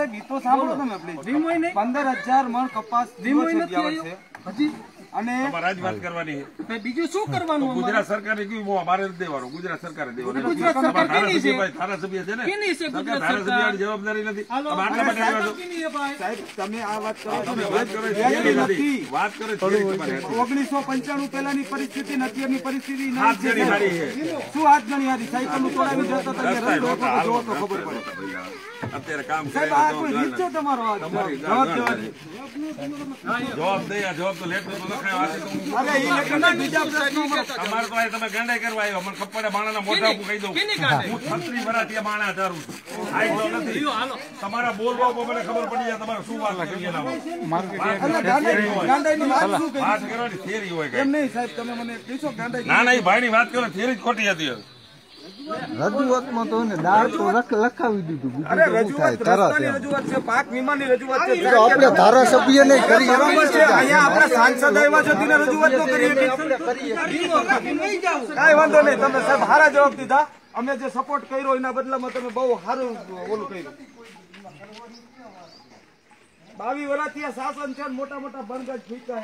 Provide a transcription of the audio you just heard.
ઈ સાંભળો તમે પ્લીઝ પંદર હજાર મણ કપાસ હજી અને જ વાત કરવાની. બીજું શું કરવાનું ગુજરાત સરકારે અમારે દેવાનું. ગુજરાત સરકારે દેવાનું. ગુજરાત સરકાર કેની છે? ધારાસભ્ય ધારાસભ્ય છે ને? છે ધારાસભ્યની જવાબદારી નથી? સાહેબ તમે આ વાત કરો તમે વાત કરો નથી. નથી. વાત કરો. ઓગણીસો પંચાણું પહેલાની પરિસ્થિતિ ને અત્યારની પરિસ્થિતિ હાથ છે, હારી છે. શું હાથ ગણી હારી સાયકલનું તોડાવી જતા જોવો તો ખબર પડે. અત્યારે કામ તમારો જવાબ જવાબ દે આ જવાબ તો લેટર તો હું- આ તમે ગાંડાઈ કરવા આવ્યો. મને કહી દઉં. હું છત્રી વર્ષથી આ માણા ધારું છું. નથી. તમારા બોલવા ઉપર મને ખબર પડી જાય તમારે શું વાત કરી? વાત કરવાની theory હોય કઈ. એમ નહીં સાહેબ તમે મને કહીશો ગાંડાઈ ના ના ભાઈ ની વાત કરો થેરી જ ખોટી હતી. રજૂઆતમાં તો ને દાળ તો લખાવી દીધું. બીજું શું થાય? રજૂઆત તરત રસ્તાની. રજૂઆત છે પાક વીમાની રજૂઆત છે તો આપણે કરી બરાબર છે અહીંયા આપણે સાંસદ આવ્યા છો તેને રજૂઆત ન કરીએ કાંઈ વાંધો નહીં તમે સાહેબ સારા જવાબ દીધા. અમે જે સપોર્ટ કર્યો એના બદલામાં તમે બહુ સારું ઓલું કર્યું. બાવી વર્ષથી આ શાસન છે ને મોટા મોટા બનગજ ફૂંકા